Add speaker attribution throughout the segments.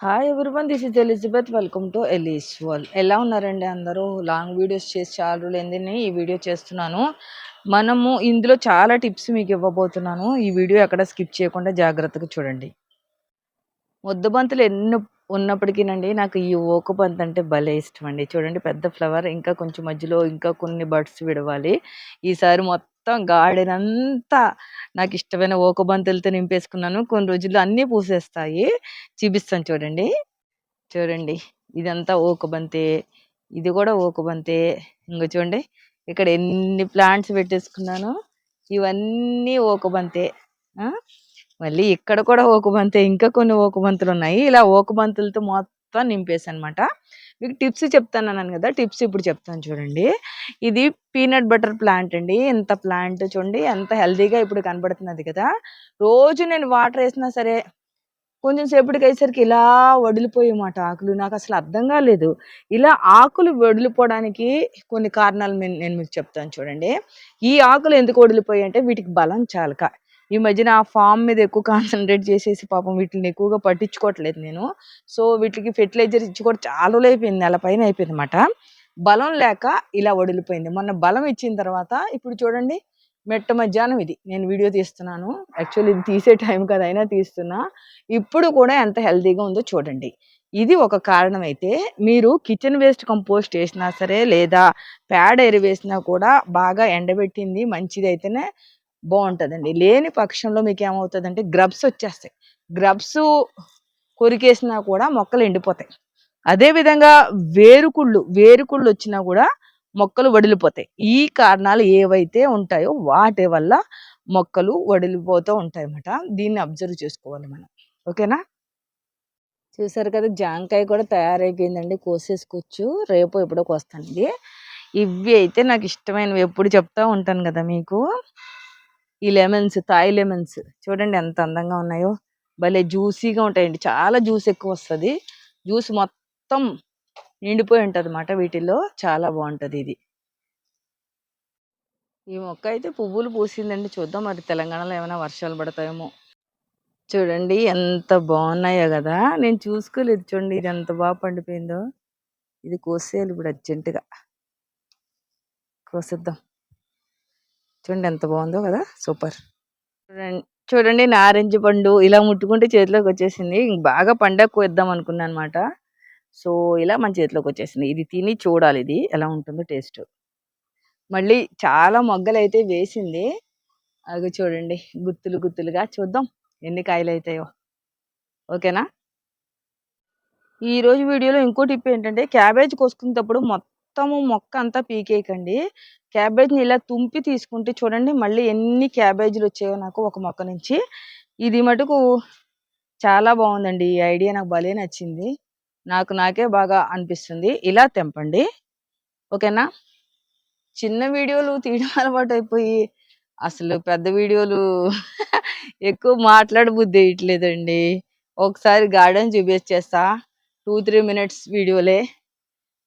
Speaker 1: Hi everyone this is Elizabeth welcome to Eli's world ఎలా ఉన్నారండి అందరూ? లాంగ్ వీడియోస్ చేసి చాలా రోజులైందని ఈ వీడియో చేస్తున్నాను. మనము ఇందులో చాలా టిప్స్ మీకు ఇవ్వబోతున్నాను. ఈ వీడియో ఎక్కడ స్కిప్ చేయకుండా జాగ్రత్తగా చూడండి. ముద్దబంతులు ఎన్ని ఉన్నప్పటికీనండి నాకు ఈ ఓకబంత్ అంటే భలే ఇష్టం అండి చూడండి పెద్ద ఫ్లవర్ ఇంకా కొంచెం మధ్యలో ఇంకా కొన్ని బర్డ్స్ విడవాలి. ఈసారి మొత్తం గార్డెన్ అంతా నాకు ఇష్టమైన ఓకబంతులతో నింపేసుకున్నాను. కొన్ని రోజుల్లో అన్నీ పూసేస్తాయి. చూపిస్తాను చూడండి. చూడండి. ఇదంతా ఓకబంతే ఇది కూడా ఓకబంతే ఇంకో చూడండి. ఇక్కడ ఎన్ని ప్లాంట్స్ పెట్టేసుకున్నాను ఇవన్నీ ఓకబంతే మళ్ళీ ఇక్కడ కూడా ఓకబంతే ఇంకా కొన్ని ఓకబంతులు ఉన్నాయి ఇలా ఓకబంతులతో మొత్తం నింపేసి అనమాట మీకు టిప్స్ చెప్తాను అన్నాను కదా టిప్స్ ఇప్పుడు చెప్తాను చూడండి. ఇది పీనట్ బటర్ ప్లాంట్ అండి. ఇంత ప్లాంట్ చూడండి ఎంత హెల్దీగా ఇప్పుడు కనబడుతున్నది కదా. రోజు నేను వాటర్ వేసినా సరే కొంచెం సేపటికి అయ్యేసరికి ఇలా వడిలిపోయేమాట ఆకులు. నాకు అసలు అర్థం కాలేదు. ఇలా ఆకులు వడిలిపోవడానికి కొన్ని కారణాలు నేను మీకు చెప్తాను చూడండి. ఈ ఆకులు ఎందుకు వడిలిపోయాయి అంటే వీటికి బలం చాలక. ఈ మధ్యన ఆ ఫామ్ మీద ఎక్కువ కాన్సన్ట్రేట్ చేసేసి పాపం వీటిని ఎక్కువగా పట్టించుకోవట్లేదు నేను. సో వీటికి ఫెర్టిలైజర్ ఇచ్చి కూడా చాలా రోజులు అయిపోయింది. నెల పైన అయిపోయింది అనమాట బలం లేక ఇలా వడిలిపోయింది. మొన్న బలం ఇచ్చిన తర్వాత ఇప్పుడు చూడండి మెట్ట మధ్యాహ్నం ఇది. నేను వీడియో తీస్తున్నాను. యాక్చువల్లీ ఇది తీసే టైం కదైనా అయినా తీస్తున్నా. ఇప్పుడు కూడా ఎంత హెల్తీగా ఉందో చూడండి. ఇది ఒక కారణం అయితే మీరు కిచెన్ వేస్ట్ కంపోస్ట్ వేసినా సరే లేదా పేడ ఎరువు వేసినా కూడా బాగా ఎండబెట్టింది మంచిది అయితేనే బాగుంటుందండి లేని పక్షంలో మీకు ఏమవుతుందంటే గ్రబ్స్ వచ్చేస్తాయి. గ్రబ్స్ కొరికేసినా కూడా మొక్కలు ఎండిపోతాయి. అదేవిధంగా వేరుకుళ్ళు వేరుకుళ్ళు వచ్చినా కూడా మొక్కలు వడిలిపోతాయి. ఈ కారణాలు ఏవైతే ఉంటాయో వాటి వల్ల మొక్కలు వడిలిపోతూ ఉంటాయి అన్నమాట దీన్ని అబ్జర్వ్ చేసుకోవాలి మనం. ఓకేనా? చూసారు కదా జాంకాయ కూడా తయారైపోయిందండి. కోసేసుకోవచ్చు. రేపు ఎప్పుడో కోస్తానండి. ఇవి అయితే నాకు ఇష్టమైనవి. ఎప్పుడు చెప్తా ఉంటాను కదా మీకు. ఈ లెమన్స్ థాయ్ లెమన్స్ చూడండి ఎంత అందంగా ఉన్నాయో. భలే జ్యూసీగా ఉంటాయండి. చాలా జ్యూస్ ఎక్కువ వస్తుంది. జ్యూస్ మొత్తం నిండిపోయి ఉంటుంది అన్నమాట వీటిల్లో. చాలా బాగుంటుంది ఇది. ఈ మొక్క అయితే పువ్వులు పూసిందండి. చూద్దాం మరి తెలంగాణలో ఏమైనా వర్షాలు పడతాయేమో. చూడండి ఎంత బాగున్నాయో కదా. నేను చూసుకోలేదు చూడండి ఇది ఎంత బాగా పండిపోయిందో. ఇది కోసేయాలి ఇప్పుడు అర్జెంటుగా. కోసేద్దాం. చూడండి ఎంత బాగుందో కదా సూపర్. చూడండి చూడండి నారింజ పండు ఇలా ముట్టుకుంటే చేతిలోకి వచ్చేసింది. ఇంక బాగా పండగ కోద్దాం అనుకున్నాను అనమాట సో ఇలా మన చేతిలోకి వచ్చేసింది. ఇది తిని చూడాలి ఇది ఎలా ఉంటుందో టేస్ట్. మళ్ళీ చాలా మొగ్గలు అయితే వేసింది. అవి చూడండి గుత్తులు గుత్తులుగా చూద్దాం ఎన్ని కాయలు అవుతాయో ఓకేనా ఈరోజు వీడియోలో ఇంకో టిప్ ఏంటంటే క్యాబేజ్ కోసుకునేటప్పుడు మొత్తం మొత్తము మొక్క అంతా పీకేయకండి. క్యాబేజ్ని ఇలా తుంపి తీసుకుంటే చూడండి మళ్ళీ ఎన్ని క్యాబేజీలు వచ్చాయో నాకు ఒక మొక్క నుంచి. ఇది మటుకు చాలా బాగుందండి. ఈ ఐడియా నాకు భలే నచ్చింది. నాకు నాకే బాగా అనిపిస్తుంది. ఇలా తెంపండి. ఓకేనా? చిన్న వీడియోలు తీయడం అలవాటు అయిపోయి అసలు పెద్ద వీడియోలు ఎక్కువ మాట్లాడబుద్ధి వేయట్లేదండి ఒకసారి గార్డెన్ చూపించేస్తా టూ త్రీ మినిట్స్ వీడియోలే.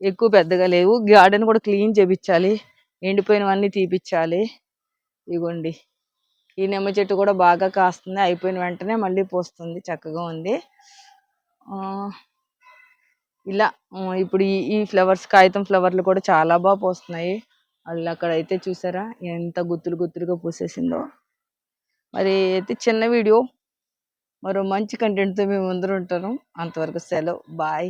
Speaker 1: ఎక్కువ పెద్దగా లేవు. గార్డెన్ కూడా క్లీన్ చేపించాలి ఎండిపోయినవన్నీ తీపిచ్చాలి. ఇగోండి. ఈ నిమ్మ చెట్టు కూడా బాగా కాస్తుంది. అయిపోయిన వెంటనే మళ్ళీ పోస్తుంది. చక్కగా ఉంది. ఇలా ఇప్పుడు ఈ ఈ ఫ్లవర్స్ కాగితం ఫ్లవర్లు కూడా చాలా బాగా పోస్తున్నాయి. వాళ్ళు అక్కడ అయితే చూసారా? ఎంత గుత్తులు గుత్తులుగా పూసేసిందో. మరి అయితే చిన్న వీడియో. మరో మంచి కంటెంట్తో మేము ముందర ఉంటాను. అంతవరకు సెలవు. బాయ్